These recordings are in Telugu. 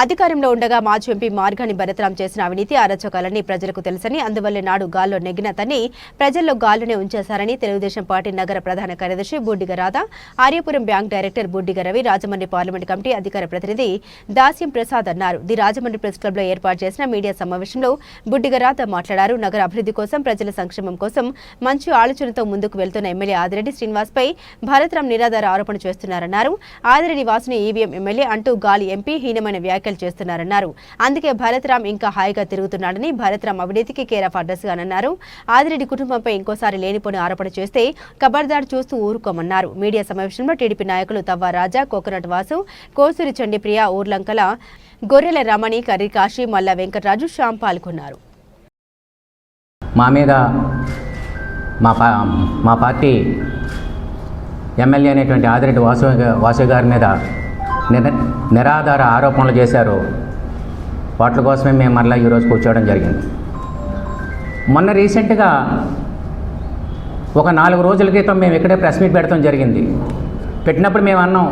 అధికారంలో ఉండగా మాజీ ఎంపీ మార్గాన్ని భరతరాం చేసిన అవినీతి అరాచకాలన్నీ ప్రజలకు తెలుసని అందువల్లే నాడు గాల్లో నెగ్గిన తన్ని ప్రజల్లో గాల్లోనే ఉంచేశారని తెలుగుదేశం పార్టీ నగర ప్రధాన కార్యదర్శి Boodiga Radha Aryapuram bank director Buddiga Ravi Rajahmundry parliament committee అధికార ప్రతినిధి దాస్యం ప్రసాద్ అన్నారు. ది రాజమండ్రి ప్రెస్ క్లబ్లో ఏర్పాటు చేసిన మీడియా సమావేశంలో బుడ్డిగ రాధ మాట్లాడారు. నగర అభివృద్ధి కోసం ప్రజల సంక్షేమం కోసం మంచి ఆలోచనతో ముందుకు వెళ్తున్న ఎమ్మెల్యే ఆదిరెడ్డి శ్రీనివాస్పై భరతరామ్ భారతరాం నిరాధార ఆరోపణ చేస్తున్నారన్నారు. ఆదిరెడ్డి వాసుని ఈవీఎం ఎమ్మెల్యే అంటూ గాలి ఎంపీ హీనమైన వ్యాఖ్య వ్యాఖ్యలు చేస్తున్నారన్నారు. అందుకే భరత్రామ్ ఇంకా హాయిగా తిరుగుతున్నాడని భరతరాం అవినీతికి కేర్ ఆఫ్ అడ్రస్ గానన్నారు ఆదిరెడ్డి కుటుంబంపై ఇంకోసారి లేనిపోని ఆరోపణ చేస్తే కబర్దార్ చూస్తూ ఊరుకోమన్నారు. మీడియా సమావేశంలో టీడీపీ నాయకులు తవ్వ రాజా కోకనట్ వాసు కోసూరి చండిప్రియ ఊర్లంకల గొర్రెల రమణి కర్రీ కాశీ మల్ల వెంకటరాజు శ్యామ్ పాల్గొన్నారు. మా మీద మా పా మా పార్టీ ఎమ్మెల్యే అనేటువంటి ఆదిరెడ్డి వాసు వాసు గారి మీద నిరాధార ఆరోపణలు చేశారు. వాటి కోసమే మేము మరలా ఈరోజు కూర్చోవడం జరిగింది. మొన్న రీసెంట్గా ఒక నాలుగు రోజుల క్రితం మేము ఇక్కడే ప్రెస్ మీట్ పెడతాం జరిగింది. పెట్టినప్పుడు మేము అన్నాం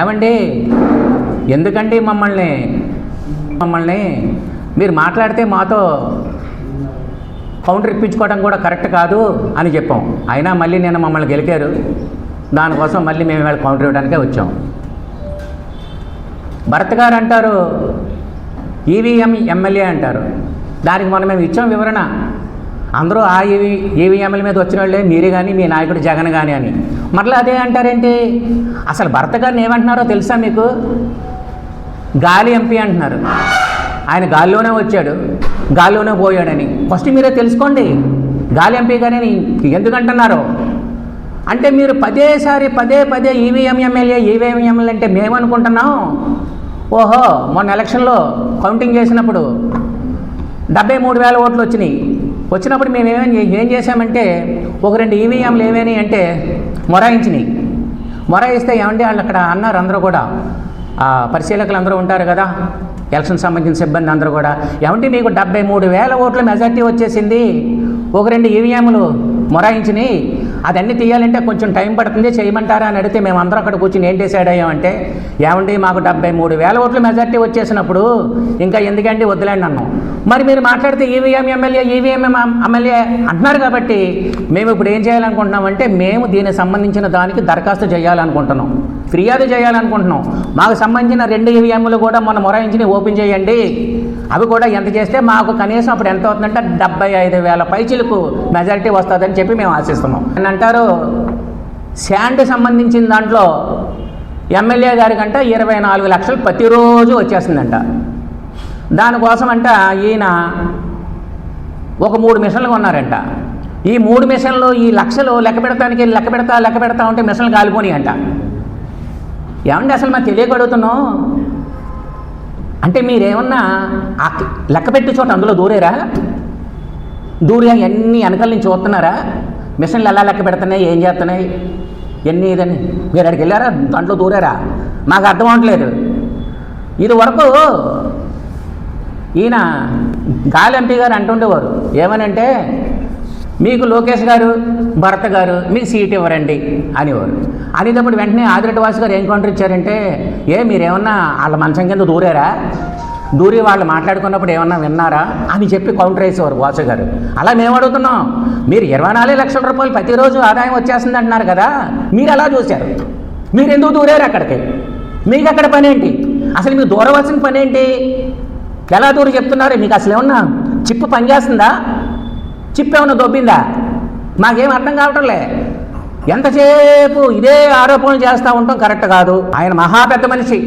ఏమండి ఎందుకండి మమ్మల్ని మమ్మల్ని మీరు మాట్లాడితే మాతో కౌంటర్ ఇప్పించుకోవడం కూడా కరెక్ట్ కాదు అని చెప్పాం. అయినా మళ్ళీ నేను మమ్మల్ని గెలికారు. దానికోసం మళ్ళీ మేము ఇవాళ కౌంటర్ ఇవ్వడానికే వచ్చాం. భరత్ గారు అంటారు ఈవీఎం ఎమ్మెల్యే అంటారు. దానికి మనం మేము ఇచ్చాం వివరణ. అందరూ ఆ ఈవీ ఈవీఎంల మీద వచ్చిన వాళ్ళే మీరే కానీ మీ నాయకుడు జగన్ కానీ అని. మరలా అదే అంటారేంటి? అసలు భరత్ గారిని ఏమంటున్నారో తెలుసా మీకు? గాలి ఎంపీ అంటున్నారు. ఆయన గాల్లోనే వచ్చాడు గాల్లోనే పోయాడని. ఫస్ట్ మీరే తెలుసుకోండి. గాలి ఎంపీ కానీ ఎందుకంటున్నారో అంటే మీరు పదేసారి పదే పదే ఈవీఎం ఎమ్మెల్యే ఈవీఎం ఎమ్మెల్యే అంటే మేమనుకుంటున్నాం? ఓహో మొన్న ఎలక్షన్లో కౌంటింగ్ చేసినప్పుడు డెబ్బై మూడు వేల ఓట్లు వచ్చినాయి. వచ్చినప్పుడు మేము ఏమేమి ఏం చేశామంటే ఒక రెండు ఈవీఎంలు ఏమేమి అంటే మొరాయించినాయి. మొరాయిస్తే ఏమంటే వాళ్ళు అక్కడ అన్నారు అందరూ కూడా. పరిశీలకులు అందరూ ఉంటారు కదా. ఎలక్షన్ సంబంధించిన సిబ్బంది అందరూ కూడా. ఏమంటే మీకు డెబ్బై మూడు వేల ఓట్ల మెజార్టీ వచ్చేసింది? ఒక రెండు ఈవీఎంలు మొరాయించినాయి. అదన్నీ తీయాలంటే కొంచెం టైం పడుతుంది చేయమంటారా అని అడిగితే మేము అందరం అక్కడ కూర్చుని ఏం డిసైడ్ అయ్యామంటే ఏమండి మాకు డెబ్బై మూడు వేల ఓట్లు మెజార్టీ వచ్చేసినప్పుడు ఇంకా ఎందుకండి వద్దులేండి అన్నాం. మరి మీరు మాట్లాడితే ఈవీఎం ఎమ్మెల్యే ఈవీఎం ఎమ్మెల్యే అంటున్నారు కాబట్టి మేము ఇప్పుడు ఏం చేయాలనుకుంటున్నామంటే మేము దీనికి సంబంధించిన దానికి దరఖాస్తు చేయాలనుకుంటున్నాం. ఫిర్యాదు చేయాలనుకుంటున్నాం. మాకు సంబంధించిన రెండు ఈవీఎంలు కూడా మొన్న మొరాయించి ఓపెన్ చేయండి. అవి కూడా ఎంత చేస్తే మాకు కనీసం అప్పుడు ఎంత అవుతుందంటే డెబ్బై ఐదు వేల పైచిలకు మెజారిటీ వస్తుందని చెప్పి మేము ఆశిస్తున్నాం. అని అంటారు శాండ్ సంబంధించిన దాంట్లో ఎమ్మెల్యే గారి కంటే ఇరవై నాలుగు లక్షలు ప్రతిరోజు వచ్చేస్తుందంట. దానికోసం అంట ఈయన ఒక మూడు మిషన్లు కొన్నారంట. ఈ మూడు మిషన్లు ఈ లక్షలు లెక్క పెడతానికి లెక్క పెడతా లెక్క పెడతా ఉంటే మిషన్లు కాలిపోయి అంట ఏమండి అసలు మాకు తెలియగడుగుతున్నాం అంటే మీరేమన్నా ఆ లెక్క పెట్టి చోట అందులో దూరేరా? దూరే ఎన్ని వెనకాల నుంచి చూస్తున్నారా? మిషన్లు ఎలా లెక్క పెడుతున్నాయి? ఏం చేస్తున్నాయి? ఎన్ని ఇదని మీరు అక్కడికి వెళ్ళారా? దాంట్లో దూరారా? మాకు అర్థం అవట్లేదు. ఇది వరకు ఈయన గాలి ఎంపీ గారు అంటుండేవారు. ఏమనంటే మీకు లోకేష్ గారు భరత్ గారు మీకు సీట్ ఇవ్వరండి అనేవారు. అనేటప్పుడు వెంటనే ఆదిరెడ్డి వాసు గారు ఏం కౌంటర్ ఇచ్చారంటే ఏ మీరేమన్నా వాళ్ళ మంచం కింద దూరారా? దూరి వాళ్ళు మాట్లాడుకున్నప్పుడు ఏమన్నా విన్నారా? అని చెప్పి కౌంటర్ వేసేవారు వాసు గారు. అలా మేము అడుగుతున్నాం. మీరు ఇరవై నాలుగు లక్షల రూపాయలు ప్రతిరోజు ఆదాయం వచ్చేస్తుంది అంటున్నారు కదా మీరు ఎలా చూశారు? మీరు ఎందుకు దూరారు అక్కడికి? మీకు అక్కడ పని ఏంటి? అసలు మీకు దూరవలసిన పని ఏంటి? ఎలా దూరం చెప్తున్నారు? మీకు అసలు ఏమన్నా చిప్పు పనిచేస్తుందా? చిప్పేమన్నా దొబ్బిందా? మాకేం అర్థం కావటంలే. ఎంతసేపు ఇదే ఆరోపణలు చేస్తూ ఉంటాం కరెక్ట్ కాదు. ఆయన మహా పెద్ద మనిషి.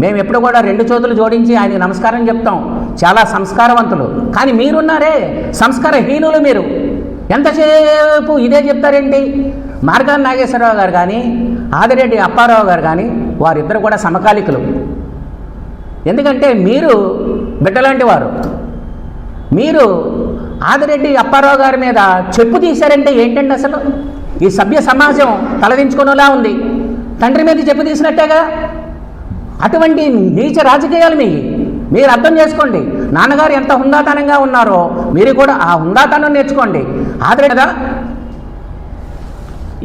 మేము ఎప్పుడు కూడా రెండు చేతులు జోడించి ఆయనకి నమస్కారం చెప్తాం. చాలా సంస్కారవంతులు. కానీ మీరున్నారే సంస్కారహీనులు మీరు. ఎంతసేపు ఇదే చెప్తారేంటి? మార్గాన్ నాగేశ్వరరావు గారు కానీ ఆదిరెడ్డి అప్పారావు గారు కానీ వారిద్దరు కూడా సమకాలికులు. ఎందుకంటే మీరు బిడ్డలాంటి వారు. మీరు ఆదిరెడ్డి అప్పారావు గారి మీద చెప్పు తీశారంటే ఏంటండి అసలు? ఈ సభ్య సమాజం తలదించుకునేలా ఉంది. తండ్రి మీద చెప్పు తీసినట్టేగా? అటువంటి నీచ రాజకీయాలు మీ మీరు అర్థం చేసుకోండి. నాన్నగారు ఎంత హుందాతనంగా ఉన్నారో మీరు కూడా ఆ హుందాతనం నేర్చుకోండి. ఆదిరెడ్డి కదా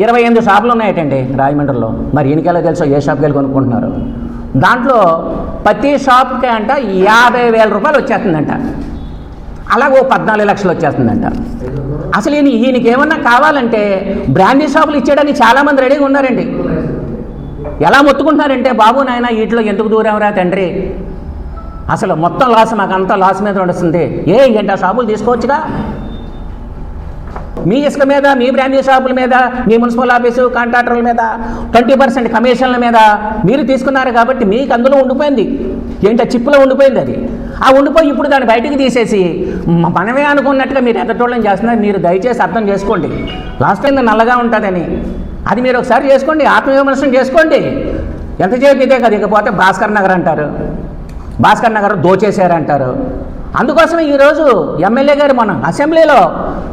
ఇరవై ఎనిమిది షాపులు ఉన్నాయటండి రాజమండ్రిలో. మరి ఈయనకెలా తెలుసో? ఏ షాప్కి వెళ్ళి కొనుక్కుంటున్నారు? దాంట్లో ప్రతి షాప్కి అంట యాభై వేల రూపాయలు వచ్చేస్తుందంట. అలాగో ఓ పద్నాలుగు లక్షలు వచ్చేస్తుందంట. అసలు ఈయన ఈయనకి ఏమన్నా కావాలంటే బ్రాండీ షాపులు ఇచ్చేయడానికి చాలామంది రెడీగా ఉన్నారండి. ఎలా మొత్తుకుంటున్నారంటే బాబు నాయన వీటిలో ఎందుకు దూరంరా తండ్రి? అసలు మొత్తం లాస్ మాకు అంతా లాస్ మీద నడుస్తుంది ఏ ఏంటి షాపులు తీసుకోవచ్చుగా? మీ ఇసుక మీద మీ బ్రాండీ షాపుల మీద మీ మున్సిపల్ ఆఫీసు కాంట్రాక్టర్ల మీద ట్వంటీ పర్సెంట్ కమిషన్ల మీద మీరు తీసుకున్నారు కాబట్టి మీకు అందులో ఉండిపోయింది. ఏంటి ఆ చిప్పులో ఉండిపోయింది అది? ఆ ఉండిపోయి ఇప్పుడు దాన్ని బయటికి తీసేసి మనమే అనుకున్నట్టుగా మీరు ఎదటోళ్ళని చేస్తున్నారు మీరు దయచేసి అర్థం చేసుకోండి. లాస్ట్ టైం నల్లగా ఉంటుందని. అది మీరు ఒకసారి చేసుకోండి ఆత్మవిమర్శనం చేసుకోండి. ఎంతసేపు ఇదే కదా ఇకపోతే భాస్కర్ నగర్ అంటారు. భాస్కర్ నగర్ దోచేశారంటారు అందుకోసమే ఈరోజు ఎమ్మెల్యే గారు మనం అసెంబ్లీలో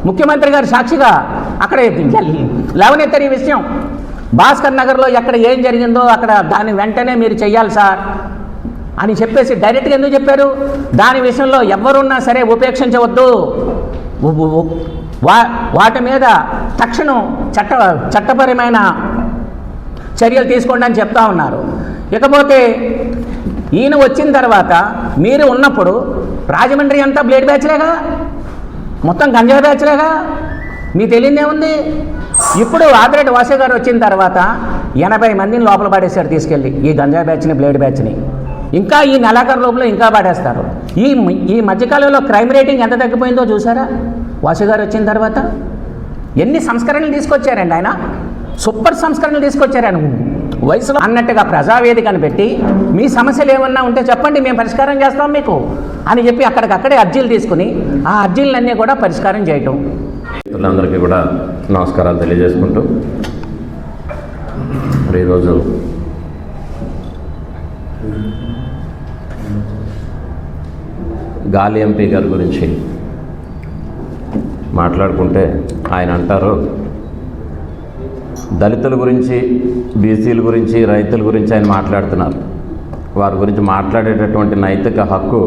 ముఖ్యమంత్రి గారు సాక్షిగా అక్కడ లేవనెత్తారు ఈ విషయం. భాస్కర్ నగర్లో ఎక్కడ ఏం జరిగిందో అక్కడ దాన్ని వెంటనే మీరు చెయ్యాలి సార్. అని చెప్పేసి డైరెక్ట్గా ఎందుకు చెప్పారు దాని విషయంలో ఎవరున్నా సరే ఉపేక్షించవద్దు. వా వాటి మీద తక్షణం చట్ట చట్టపరమైన చర్యలు తీసుకోండి అని చెప్తా ఉన్నారు. ఇకపోతే ఈయన వచ్చిన తర్వాత మీరు ఉన్నప్పుడు రాజమండ్రి అంతా బ్లేడ్ బ్యాచ్లేగా మొత్తం గంజా బ్యాచ్లేగా మీకు తెలియదే ఉంది? ఇప్పుడు ఆదిరెడ్డి వాసు గారు వచ్చిన తర్వాత ఎనభై మందిని లోపల పడేశారు తీసుకెళ్ళి ఈ గంజా బ్యాచ్ని బ్లేడ్ బ్యాచ్ని. ఇంకా ఈ నెలాఖరు లోపల ఇంకా పడేస్తారు. ఈ ఈ మధ్యకాలంలో క్రైమ్ రేటింగ్ ఎంత తగ్గిపోయిందో చూసారా? వాసు గారు వచ్చిన తర్వాత ఎన్ని సంస్కరణలు తీసుకొచ్చారండి ఆయన? సూపర్ సంస్కరణలు తీసుకొచ్చారని వయసులో అన్నట్టుగా ప్రజావేదికను పెట్టి మీ సమస్యలు ఏమన్నా ఉంటే చెప్పండి మేము పరిష్కారం చేస్తాం మీకు అని చెప్పి అక్కడికక్కడే అర్జీలు తీసుకుని ఆ అర్జీలన్నీ కూడా పరిష్కారం చేయటం. అందరికీ కూడా నమస్కారాలు తెలియజేసుకుంటూ మరి ఈరోజు గాలి ఎంపీ గారి గురించి మాట్లాడుకుంటే ఆయన అంటారు దళితుల గురించి బీసీల గురించి రైతుల గురించి ఆయన మాట్లాడుతున్నారు. వారి గురించి మాట్లాడేటటువంటి నైతిక హక్కు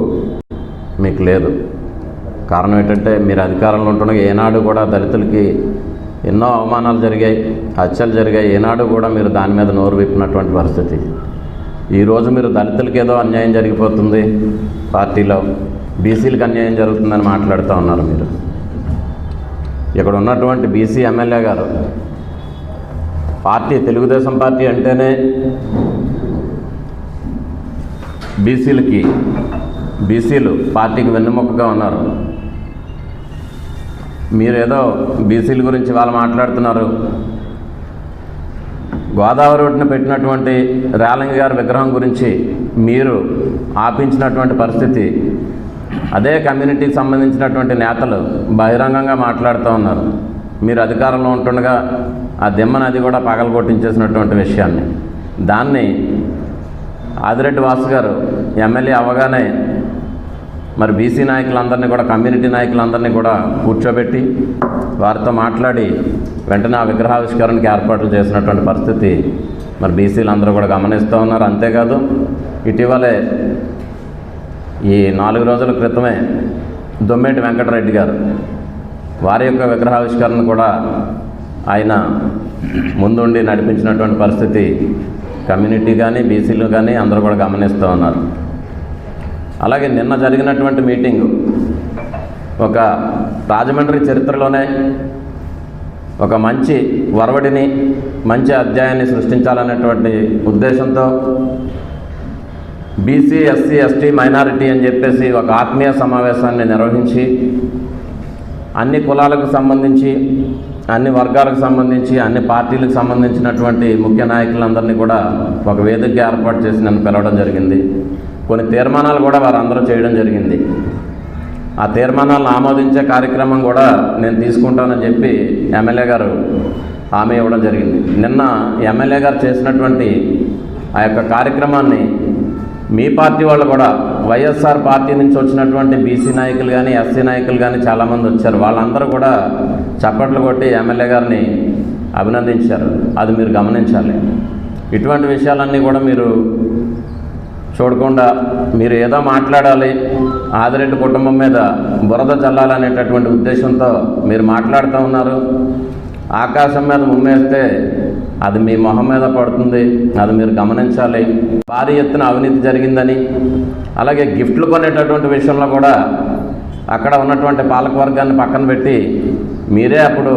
మీకు లేదు. కారణం ఏంటంటే మీరు అధికారంలో ఉంటుండగా ఏనాడు కూడా దళితులకి ఎన్నో అవమానాలు జరిగాయి హత్యలు జరిగాయి. ఏనాడు కూడా మీరు దాని మీద నోరు విప్పినటువంటి పరిస్థితి. ఈరోజు మీరు దళితులకి ఏదో అన్యాయం జరిగిపోతుంది పార్టీలో. బీసీలకు అన్యాయం జరుగుతుందని మాట్లాడుతూ ఉన్నారు మీరు. ఇక్కడ ఉన్నటువంటి BC MLA garu party Telugu Desam party అంటేనే బీసీలకి బీసీలు పార్టీకి వెన్నుముకగా ఉన్నారు. మీరేదో బీసీల గురించి వాళ్ళు మాట్లాడుతున్నారు. గోదావరి ఒడ్డున పెట్టినటువంటి రేలంగి గారి విగ్రహం గురించి మీరు ఆపించినటువంటి పరిస్థితి అదే కమ్యూనిటీకి సంబంధించినటువంటి నేతలు బహిరంగంగా మాట్లాడుతూ ఉన్నారు. మీరు అధికారంలో ఉంటుండగా ఆ దిమ్మ నది కూడా పగలగొట్టించేసినటువంటి విషయాన్ని. దాన్ని ఆదిరెడ్డి వాసు గారు ఎమ్మెల్యే అవగానే మరి బీసీ నాయకులందరినీ కూడా కమ్యూనిటీ నాయకులందరినీ కూడా కూర్చోబెట్టి వారితో మాట్లాడి వెంటనే ఆ విగ్రహావిష్కరణకి ఏర్పాట్లు చేసినటువంటి పరిస్థితి మరి బీసీలు అందరూ కూడా గమనిస్తూ ఉన్నారు. అంతేకాదు ఇటీవలే ఈ నాలుగు రోజుల క్రితమే దొమ్మేటి వెంకటరెడ్డి గారు వారి యొక్క విగ్రహావిష్కరణ కూడా ఆయన ముందుండి నడిపించినటువంటి పరిస్థితి కమ్యూనిటీ కానీ బీసీలు కానీ అందరూ కూడా గమనిస్తూ ఉన్నారు. అలాగే నిన్న జరిగినటువంటి మీటింగు ఒక రాజమండ్రి చరిత్రలోనే ఒక మంచి వరవడిని మంచి అధ్యాయాన్ని సృష్టించాలనేటువంటి ఉద్దేశంతో బీసీ ఎస్సీ ఎస్టీ మైనారిటీ అని చెప్పేసి ఒక ఆత్మీయ సమావేశాన్ని నిర్వహించి అన్ని కులాలకు సంబంధించి అన్ని వర్గాలకు సంబంధించి అన్ని పార్టీలకు సంబంధించినటువంటి ముఖ్య నాయకులందరినీ కూడా ఒక వేదికగా ఏర్పాటు చేసి నన్ను పిలవడం జరిగింది. కొన్ని తీర్మానాలు కూడా వారందరూ చేయడం జరిగింది. ఆ తీర్మానాలను ఆమోదించే కార్యక్రమం కూడా నేను తీసుకుంటానని చెప్పి ఎమ్మెల్యే గారు హామీ ఇవ్వడం జరిగింది. నిన్న ఎమ్మెల్యే గారు చేసినటువంటి ఆ యొక్క కార్యక్రమాన్ని మీ పార్టీ వాళ్ళు కూడా వైఎస్ఆర్ పార్టీ నుంచి వచ్చినటువంటి బీసీ నాయకులు కానీ ఎస్సీ నాయకులు కానీ చాలామంది వచ్చారు. వాళ్ళందరూ కూడా చప్పట్లు కొట్టి ఎమ్మెల్యే గారిని అభినందించారు. అది మీరు గమనించాలి. ఇటువంటి విషయాలన్నీ కూడా మీరు చూడకుండా మీరు ఏదో మాట్లాడాలి ఆదిరెడ్డి కుటుంబం మీద బురద చల్లాలనేటటువంటి ఉద్దేశంతో మీరు మాట్లాడుతూ ఉన్నారు. ఆకాశం మీద ఉమ్మేస్తే అది మీ మొహం మీద పడుతుంది. అది మీరు గమనించాలి. భారీ ఎత్తున అవినీతి జరిగిందని అలాగే గిఫ్ట్లు కొనేటటువంటి విషయంలో కూడా అక్కడ ఉన్నటువంటి పాలకవర్గాన్ని పక్కన పెట్టి మీరే అప్పుడు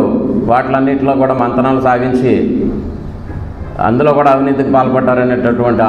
వాటిలన్నింటిలో కూడా మంతనాలు సాగించి అందులో కూడా అవినీతికి పాల్పడ్డారనేటటువంటి